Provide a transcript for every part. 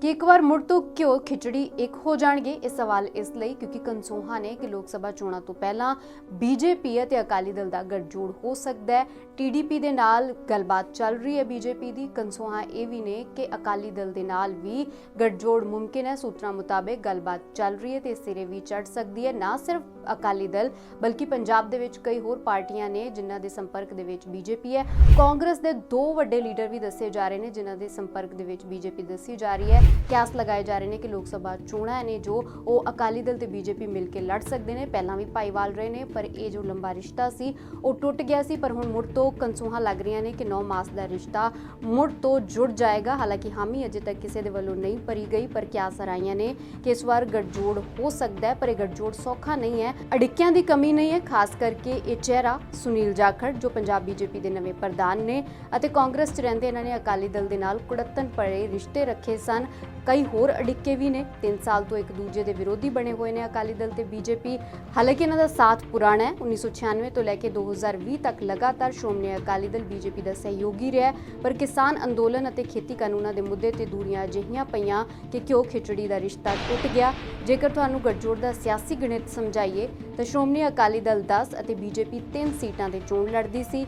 ਕਿ ਇੱਕ ਵਾਰ ਮੁੜ ਤੋਂ ਕਿਉਂ ਖਿਚੜੀ ਇੱਕ ਹੋ ਜਾਣਗੇ? ਇਹ ਸਵਾਲ ਇਸ ਲਈ ਕਿਉਂਕਿ ਕੰਸੋਹਾ ਨੇ ਕਿ ਲੋਕ ਸਭਾ ਚੋਣਾਂ ਤੋਂ ਪਹਿਲਾਂ ਬੀਜੇਪੀ ਅਤੇ ਅਕਾਲੀ ਦਲ ਦਾ ਗੱਠਜੋੜ ਹੋ ਸਕਦਾ ਹੈ। ਟੀਡੀਪੀ ਦੇ ਨਾਲ ਗੱਲਬਾਤ ਚੱਲ ਰਹੀ ਹੈ ਬੀਜੇਪੀ ਦੀ। ਕੰਸੋਹਾ ਇਹ ਵੀ ਨੇ ਕਿ ਅਕਾਲੀ ਦਲ ਦੇ ਨਾਲ ਵੀ ਗੱਠਜੋੜ ਮੁਮਕਿਨ ਹੈ। ਸੂਤਰਾਂ ਮੁਤਾਬਕ ਗੱਲਬਾਤ ਚੱਲ ਰਹੀ ਹੈ ਤੇ ਸਿਰੇ ਵੀ ਚੜ ਸਕਦੀ ਹੈ। ਨਾ ਸਿਰਫ ਅਕਾਲੀ ਦਲ, ਬਲਕਿ ਪੰਜਾਬ ਦੇ ਵਿੱਚ ਕਈ ਹੋਰ ਪਾਰਟੀਆਂ ਨੇ ਜਿਨ੍ਹਾਂ ਦੇ ਸੰਪਰਕ ਦੇ ਵਿੱਚ ਬੀਜੇਪੀ ਹੈ। ਕਾਂਗਰਸ ਦੇ ਦੋ ਵੱਡੇ ਲੀਡਰ ਵੀ ਦੱਸੇ ਜਾ ਰਹੇ ਨੇ, ਜਿਨ੍ਹਾਂ ਦੇ ਸੰਪਰਕ ਦੇ ਵਿੱਚ ਬੀਜੇਪੀ ਦੱਸੀ ਜਾ ਰਹੀ ਹੈ। ਕਿਆਸ ਲਗਾਏ ਜਾ ਰਹੇ ਨੇ ਕਿ ਲੋਕ ਸਭਾ ਚੋਣਾਂ ਨੇ ਜੋ ਉਹ ਅਕਾਲੀ ਦਲ ਤੇ ਬੀਜੇਪੀ ਮਿਲ ਕੇ ਲੜ ਸਕਦੇ ਨੇ। ਪਹਿਲਾਂ ਵੀ ਭਾਈਵਾਲ ਰਹੇ ਨੇ, ਪਰ ਇਹ ਜੋ ਲੰਬਾ ਰਿਸ਼ਤਾ ਸੀ, ਉਹ ਟੁੱਟ ਗਿਆ ਸੀ। ਪਰ ਹੁਣ ਮੁੜ ਤੋਂ ਕੰਸੂਹਾਂ ਲੱਗ ਰਹੀਆਂ ਨੇ ਕਿ 9 ਮਾਸ ਦਾ ਰਿਸ਼ਤਾ ਮੁੜ ਤੋਂ ਜੁੜ ਜਾਏਗਾ। ਹਾਲਾਂਕਿ ਹਾਮੀ ਅਜੇ ਤੱਕ ਕਿਸੇ ਦੇ ਵੱਲੋਂ ਨਹੀਂ ਭਰੀ ਗਈ, ਪਰ ਕਿਆਸ ਰਾਈਆਂ ਨੇ ਕਿ ਇਸ ਵਾਰ ਗੱਠਜੋੜ ਹੋ ਸਕਦਾ ਹੈ, ਪਰ ਇਹ ਗੱਠਜੋੜ ਸੌਖਾ ਨਹੀਂ ਹੈ। ਅੜਿੱਕਿਆਂ ਦੀ ਕਮੀ ਨਹੀਂ ਹੈ, ਖਾਸ ਕਰਕੇ ਇਹ ਚਿਹਰਾ ਸੁਨੀਲ ਜਾਖੜ, ਜੋ ਪੰਜਾਬ ਬੀਜੇਪੀ ਦੇ ਨਵੇਂ ਪ੍ਰਧਾਨ ਨੇ ਅਤੇ ਕਾਂਗਰਸ 'ਚ ਰਹਿੰਦੇ, ਇਹਨਾਂ ਨੇ ਅਕਾਲੀ ਦਲ ਦੇ ਨਾਲ ਕੁੜੱਤਨ ਪੜੇ ਰਿਸ਼ਤੇ ਰੱਖੇ ਸਨ। ਕਈ ਹੋਰ ਅੜਿੱਕੇ ਵੀ ਨੇ। 3 ਸਾਲ ਤੋਂ ਇੱਕ ਦੂਜੇ ਦੇ ਵਿਰੋਧੀ ਬਣੇ ਹੋਏ ਨੇ ਅਕਾਲੀ ਦਲ ਤੇ ਬੀਜੇਪੀ। ਹਾਲਾਂਕਿ ਇਹਨਾਂ ਦਾ ਸਾਥ ਪੁਰਾਣਾ ਹੈ। 1996 ਤੋਂ ਲੈ ਕੇ 2020 ਤੱਕ ਲਗਾਤਾਰ ਸ਼੍ਰੋਮਣੀ ਅਕਾਲੀ ਦਲ ਬੀਜੇਪੀ ਦਾ ਸਹਿਯੋਗੀ ਰਿਹਾ ਪਰ ਕਿਸਾਨ ਅੰਦੋਲਨ ਅਤੇ ਖੇਤੀ ਕਾਨੂੰਨਾਂ ਦੇ ਮੁੱਦੇ ਤੇ ਦੂਰੀਆਂ ਅਜਿਹੀਆਂ ਪਈਆਂ ਕਿ ਕਿਉਂ ਖਿਚੜੀ ਦਾ ਰਿਸ਼ਤਾ ਟੁੱਟ ਗਿਆ। ਜੇਕਰ ਤੁਹਾਨੂੰ ਗੱਠਜੋੜ ਦਾ ਸਿਆਸੀ ਗਣਿਤ ਸਮਝਾਈਏ, ਤਾਂ ਸ਼੍ਰੋਮਣੀ ਅਕਾਲੀ ਦਲ 10 ਅਤੇ ਬੀਜੇਪੀ 3 ਸੀਟਾਂ ਤੇ ਚੋਣ ਲੜਦੀ ਸੀ।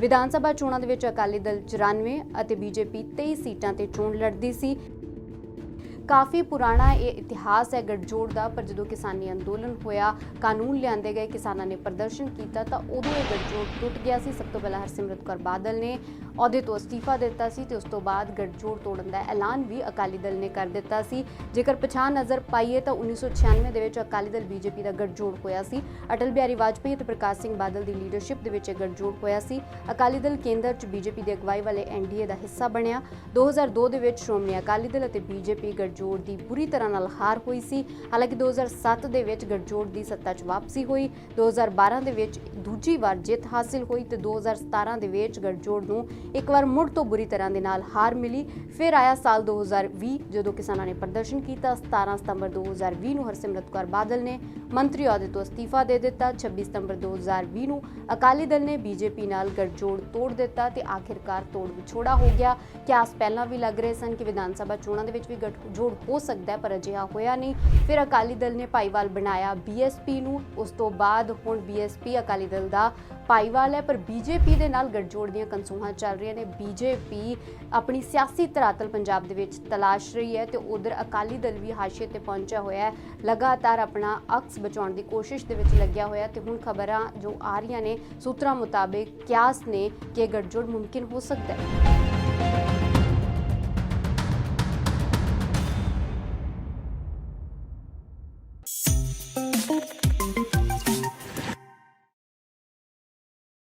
ਵਿਧਾਨ ਸਭਾ ਚੋਣਾਂ ਦੇ ਵਿੱਚ ਅਕਾਲੀ ਦਲ 94 ਅਤੇ ਬੀਜੇਪੀ 23 ਸੀਟਾਂ ਤੇ ਚੋਣ ਲੜਦੀ ਸੀ। ਕਾਫੀ ਪੁਰਾਣਾ ਇਹ ਇਤਿਹਾਸ ਹੈ ਗੱਠਜੋੜ ਦਾ, ਪਰ ਜਦੋਂ ਕਿਸਾਨੀ ਅੰਦੋਲਨ ਹੋਇਆ, ਕਾਨੂੰਨ ਲਿਆਂਦੇ ਗਏ, ਕਿਸਾਨਾਂ ਨੇ ਪ੍ਰਦਰਸ਼ਨ ਕੀਤਾ, ਤਾਂ ਉਦੋਂ ਇਹ ਗੱਠਜੋੜ ਟੁੱਟ ਗਿਆ ਸੀ। ਸਭ ਤੋਂ ਪਹਿਲਾਂ ਹਰਸਿਮਰਤ ਕੌਰ ਬਾਦਲ ਨੇ ਅਹੁਦੇ ਤੋਂ ਅਸਤੀਫਾ ਦਿੱਤਾ ਸੀ ਤੇ ਉਸ ਤੋਂ ਬਾਅਦ ਗੱਠਜੋੜ ਤੋੜਨ ਦਾ ਐਲਾਨ ਵੀ ਅਕਾਲੀ ਦਲ ਨੇ ਕਰ ਦਿੱਤਾ ਸੀ। ਜੇਕਰ ਪਛਾਣ ਨਜ਼ਰ ਪਾਈਏ ਤਾਂ 1996 ਦੇ ਵਿੱਚ ਅਕਾਲੀ ਦਲ ਬੀਜੇਪੀ ਦਾ ਗੱਠਜੋੜ ਹੋਇਆ ਸੀ। ਅਟਲ ਬਿਹਾਰੀ ਵਾਜਪੇਈ ਅਤੇ ਪ੍ਰਕਾਸ਼ ਸਿੰਘ ਬਾਦਲ ਦੀ ਲੀਡਰਸ਼ਿਪ ਦੇ ਵਿੱਚ ਇਹ ਗੱਠਜੋੜ ਹੋਇਆ ਸੀ। ਅਕਾਲੀ ਦਲ ਕੇਂਦਰ 'ਚ ਬੀਜੇਪੀ ਦੀ ਅਗਵਾਈ ਵਾਲੇ ਐਨਡੀਏ ਦਾ ਹਿੱਸਾ ਬਣਿਆ। 2002 ਦੇ ਵਿੱਚ ਸ਼੍ਰੋਮਣੀ ਅਕਾਲੀ ਦਲ ਅਤੇ ਬੀਜੇਪੀ ਗੱਠਜੋੜ ਦੀ ਬੁਰੀ ਤਰ੍ਹਾਂ ਨਾਲ ਹਾਰ ਹੋਈ ਸੀ। ਹਾਲਾਂਕਿ 2007 ਦੇ ਵਿੱਚ ਗੱਠਜੋੜ ਦੀ ਸੱਤਾ 'ਚ ਵਾਪਸੀ ਹੋਈ। 2012 ਦੇ ਵਿੱਚ ਦੂਜੀ ਵਾਰ ਜਿੱਤ ਹਾਸਿਲ ਹੋਈ ਤੇ 2017 ਦੇ ਵਿੱਚ ਗੱਠਜੋੜ ਨੂੰ ਇੱਕ ਵਾਰ ਮੁੜ ਤੋਂ ਬੁਰੀ ਤਰ੍ਹਾਂ ਦੇ ਨਾਲ ਹਾਰ ਮਿਲੀ। ਫਿਰ ਆਇਆ ਸਾਲ 2020 ਜਦੋਂ ਕਿਸਾਨਾਂ ਨੇ ਪ੍ਰਦਰਸ਼ਨ ਕੀਤਾ। 17 ਸਤੰਬਰ 2020 ਨੂੰ ਹਰਸਿਮਰਤ ਕੌਰ ਬਾਦਲ ਨੇ ਮੰਤਰੀ ਅਹੁਦੇ ਤੋਂ ਅਸਤੀਫਾ ਦੇ ਦਿੱਤਾ। 26 ਸਤੰਬਰ 2020 ਨੂੰ ਅਕਾਲੀ ਦਲ ਨੇ ਬੀਜੇਪੀ ਨਾਲ ਗੱਠਜੋੜ ਤੋੜ ਦਿੱਤਾ ਤੇ ਆਖਿਰਕਾਰ ਤੋੜ ਵਿਛੋੜਾ ਹੋ ਗਿਆ। ਕਿਆਸ ਪਹਿਲਾਂ ਵੀ ਲੱਗ ਰਹੇ ਸਨ ਕਿ ਵਿਧਾਨ ਸਭਾ ਚੋਣਾਂ ਦੇ ਵਿੱਚ ਵੀ ਗੱਠਜੋੜ ਹੋ ਸਕਦਾ ਹੈ, ਪਰ ਅਜਿਹਾ ਹੋਇਆ ਨਹੀਂ। ਫਿਰ ਅਕਾਲੀ ਦਲ ਨੇ ਭਾਈਵਾਲ ਬਣਾਇਆ ਬੀਐਸਪੀ ਨੂੰ। ਉਸ ਤੋਂ ਬਾਅਦ ਹੁਣ ਬੀਐਸਪੀ ਅਕਾਲੀ ਦਲ ਦਾ ਭਾਈਵਾਲ ਹੈ, ਪਰ ਬੀਜੇਪੀ ਦੇ ਨਾਲ ਗੱਠਜੋੜ ਦੀਆਂ ਕੰਸੂਹਾਂ ਚੱਲ ਰਹੀਆਂ ਨੇ। ਬੀਜੇਪੀ ਆਪਣੀ ਸਿਆਸੀ ਧਰਾਤਲ ਪੰਜਾਬ ਦੇ ਵਿੱਚ ਤਲਾਸ਼ ਰਹੀ ਹੈ ਤੇ ਉਧਰ ਅਕਾਲੀ ਦਲ ਵੀ ਹਾਸ਼ੀਏ ਤੇ ਪਹੁੰਚਿਆ ਹੋਇਆ ਹੈ। ਲਗਾਤਾਰ ਆਪਣਾ ਅਕਸ ਬਚਾਉਣ ਦੀ ਕੋਸ਼ਿਸ਼ ਦੇ ਵਿੱਚ ਲੱਗਿਆ ਹੋਇਆ ਤੇ ਹੁਣ ਖਬਰਾਂ ਜੋ ਆ ਰਹੀਆਂ ਨੇ ਸੂਤਰਾਂ ਮੁਤਾਬਕ ਕਿਆਸ ਨੇ ਕਿ ਗੱਠਜੋੜ ਮੁਮਕਿਨ ਹੋ ਸਕਦਾ ਹੈ।